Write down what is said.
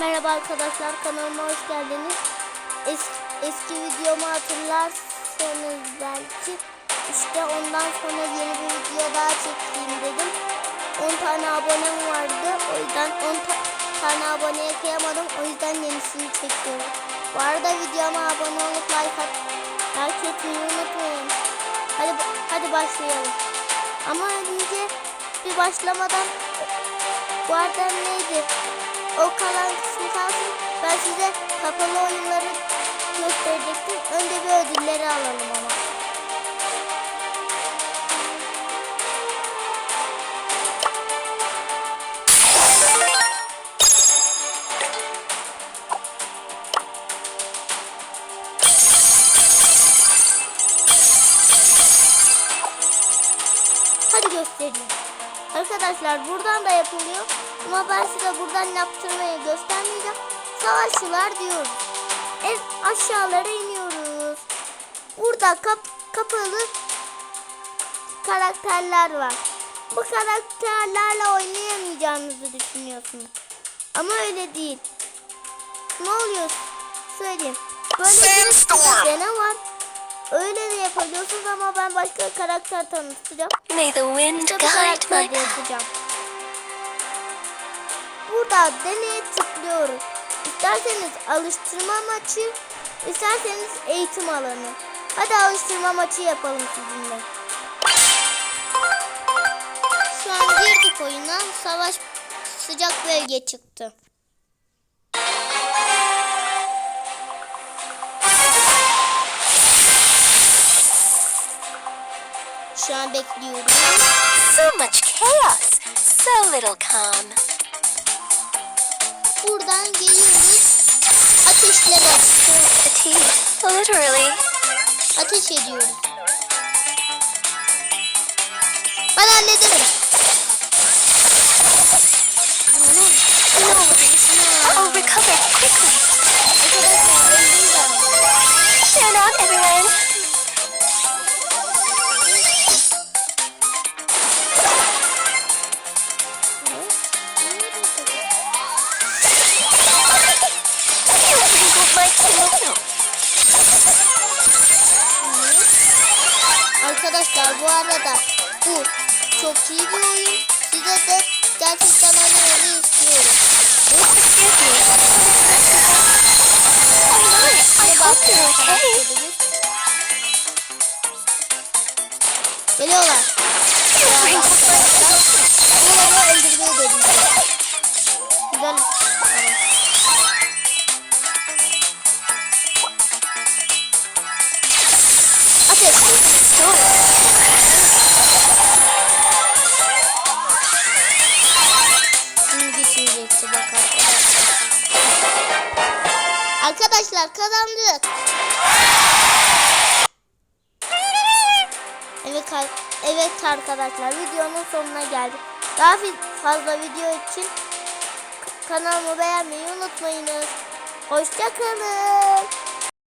Merhaba arkadaşlar kanalıma hoş geldiniz. Es, eski videomu hatırlarsanız belki işte ondan sonra yeni bir video daha çekeyim dedim. 10 tane abonem vardı. O yüzden 10 ta- tane aboneye kıyamadım. O yüzden yenisini çekiyorum. Bu arada videoma abone olup like at like etmeyi unutmayın. Hadi hadi başlayalım. Ama önce bir başlamadan bu arada neydi? O kalan kısmı kalsın. Ben size kapalı oyunları gösterecektim. Önce bir ödülleri alalım ama. Hadi göstereyim. Arkadaşlar buradan da yapılıyor. Ama ben size buradan yaptırmayı göstermeyeceğim. Savaşçılar diyoruz. En aşağılara iniyoruz. Burada kap kapalı karakterler var. Bu karakterlerle oynayamayacağınızı düşünüyorsunuz. Ama öyle değil. Ne oluyor? Söyleyeyim. Böyle bir var. Öyle de yapabiliyorsunuz ama ben başka karakter tanıtacağım. May the wind guide my yapacağım. Burada deneye tıklıyoruz. İsterseniz alıştırma maçı, isterseniz eğitim alanı. Hadi alıştırma maçı yapalım sizinle. Şu an girdik oyuna. Savaş sıcak bölge çıktı. Şu an bekliyoruz. So much chaos, so little calm. Buradan geliyoruz. Ateşleme. Fatigue, literally. Ateş ediyoruz. Ben hallederim. Oh, recover quickly. Arkadaşlar bu arada bu çok iyi bir oyun. Size de gerçekten oynamanı istiyorum. Excuse me. Oh my, I Arkadaşlar kazandık. Evet, evet arkadaşlar videonun sonuna geldik. Daha fazla video için kanalımı beğenmeyi unutmayınız. Hoşçakalın.